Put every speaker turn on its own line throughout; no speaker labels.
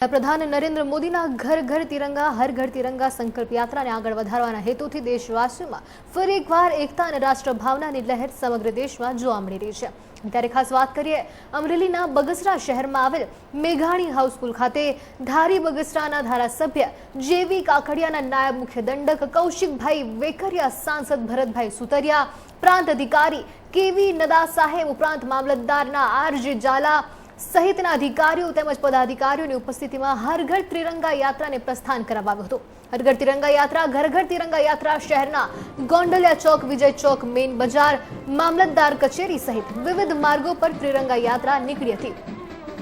પ્રધાન નરેન્દ્ર મોદીના ઘર ઘર તિરંગા, હર ઘર તિરંગા સંકલ્પ યાત્રાને આગળ વધારવાના હેતુથી દેશવાસીઓમાં ફરી એકવાર એકતા અને રાષ્ટ્રભાવનાની લહેર સમગ્ર દેશમાં જોવા મળી રહી છે. ત્યારે ખાસ વાત કરીએ, અમરેલીના બગસરા શહેરમાં આવેલ મેઘાણી હાઈસ્કૂલ ખાતે ધારી બગસરાના ધારાસભ્ય જેવી કાકડિયાના નાયબ મુખ્ય દંડક કૌશિકભાઈ વેકરિયા, સાંસદ ભરતભાઈ સુતરિયા, પ્રાંત અધિકારી કેવી નદા સાહેબ, ઉપરાંત મામલતદારના આરજે ઝાલા સહિતના અધિકારીઓ તેમજ પદાધિકારીઓની ઉપસ્થિતિમાં હર ઘર ત્રિરંગા યાત્રાને પ્રસ્થાન કરાવાયું હતું. હર ઘર ત્રિરંગા યાત્રા, ઘર ઘર ત્રિરંગા યાત્રા શહેરના ગોંડલિયા ચોક, વિજય ચોક, મેઇન બજાર, મામલતદાર કચેરી સહિત વિવિધ માર્ગો પર ત્રિરંગા યાત્રા નીકળી હતી.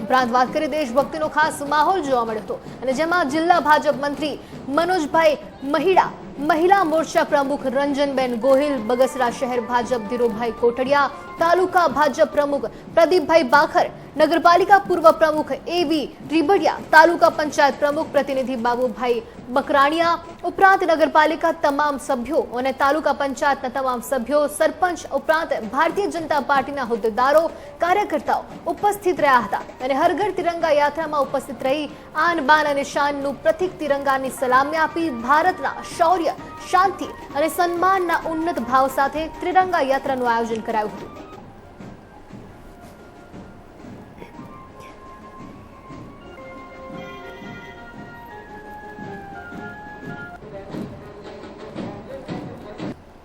ઉપરાંત વાત કરી દેશભક્તિનો ખાસ માહોલ જોવા મળ્યો હતો અને જેમાં જિલ્લા ભાજપ મંત્રી મનોજભાઈ મહિડા મહિલા મોરચા પ્રમુખ રંજનબેન ગોહિલ, બગસરા શહેર ભાજપ ધીરુભાઈ કોટડિયા, તાલુકા ભાજપ પ્રમુખ પ્રદીપભાઈ બાખર, નગરપાલિકા પૂર્વ પ્રમુખ એવી રીબડિયા તાલુકા પંચાયત પ્રમુખ પ્રતિનિધિ બાબુભાઈ બકરાણિયા, ઉપરાંત નગરપાલિકા તમામ સભ્યો અને તાલુકા પંચાયતના તમામ સભ્યો, સરપંચ ઉપરાંત ભારતીય જનતા પાર્ટીના હોદ્દેદારો, કાર્યકર્તાઓ ઉપસ્થિત રહ્યા હતા અને હરઘર તિરંગા યાત્રામાં ઉપસ્થિત રહી આન બાન અને શાનનું પ્રતિક તિરંગાની સલામી આપી ભારતના શૌર્ય શાંતિ અને સન્માનના ઉન્નત ભાવ સાથે ત્રિરંગા યાત્રાનું આયોજન કરાયું હતું.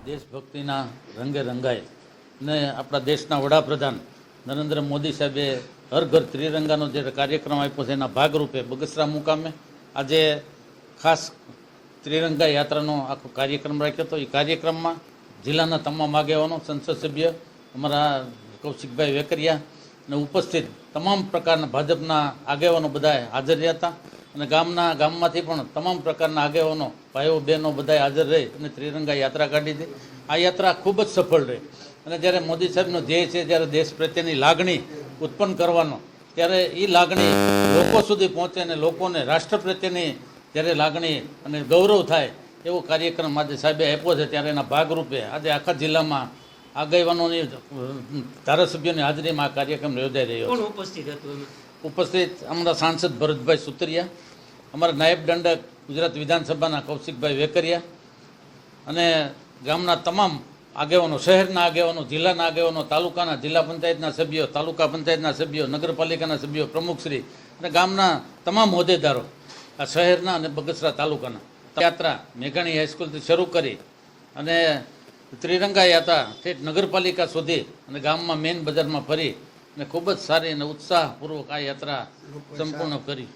દેશભક્તિના રંગે રંગાય ને આપણા દેશના વડાપ્રધાન નરેન્દ્ર મોદી સાહેબે હર ઘર ત્રિરંગાનો જે કાર્યક્રમ આપ્યો છે, એના ભાગરૂપે બગસરા મુકામે આજે ખાસ ત્રિરંગા યાત્રાનો આખો કાર્યક્રમ રાખ્યો હતો. એ કાર્યક્રમમાં જિલ્લાના તમામ આગેવાનો, સંસદ સભ્ય, અમારા કૌશિકભાઈ વેકરિયા ને ઉપસ્થિત તમામ પ્રકારના ભાજપના આગેવાનો બધા હાજર રહ્યા હતા. અને ગામના, ગામમાંથી પણ તમામ પ્રકારના આગેવાનો, ભાઈઓ, બહેનો બધાએ હાજર રહી અને ત્રિરંગા યાત્રા કાઢી હતી. આ યાત્રા ખૂબ જ સફળ રહી. અને જ્યારે મોદી સાહેબનો ધ્યેય છે, જ્યારે દેશ પ્રત્યેની લાગણી ઉત્પન્ન કરવાનો, ત્યારે એ લાગણી લોકો સુધી પહોંચે અને લોકોને રાષ્ટ્ર પ્રત્યેની જ્યારે લાગણી અને ગૌરવ થાય એવો કાર્યક્રમ આજે સાહેબે આપ્યો છે ત્યારે એના ભાગરૂપે આજે આખા જિલ્લામાં આગેવાનોની ધારાસભ્યોની હાજરીમાં આ કાર્યક્રમ યોજાઈ રહ્યો છે.
ઉપસ્થિત હતું
ઉપસ્થિત અમારા સાંસદ ભરતભાઈ સુતરિયા અમારા નાયબ દંડક ગુજરાત વિધાનસભાના કૌશિકભાઈ વેકરિયા અને ગામના તમામ આગેવાનો શહેરના આગેવાનો જિલ્લાના આગેવાનો તાલુકાના જિલ્લા પંચાયતના સભ્યો તાલુકા પંચાયતના સભ્યો નગરપાલિકાના સભ્યો પ્રમુખશ્રી અને ગામના તમામ હોદ્દેદારો આ શહેરના અને બગસરા તાલુકાના. યાત્રા મેઘાણી હાઈસ્કૂલથી શરૂ કરી અને ત્રિરંગા યાત્રા ઠેઠ નગરપાલિકા સુધી અને ગામમાં મેઇન બજારમાં ફરી અને ખૂબ જ સારી અને ઉત્સાહપૂર્વક આ યાત્રા સંપૂર્ણ કરી.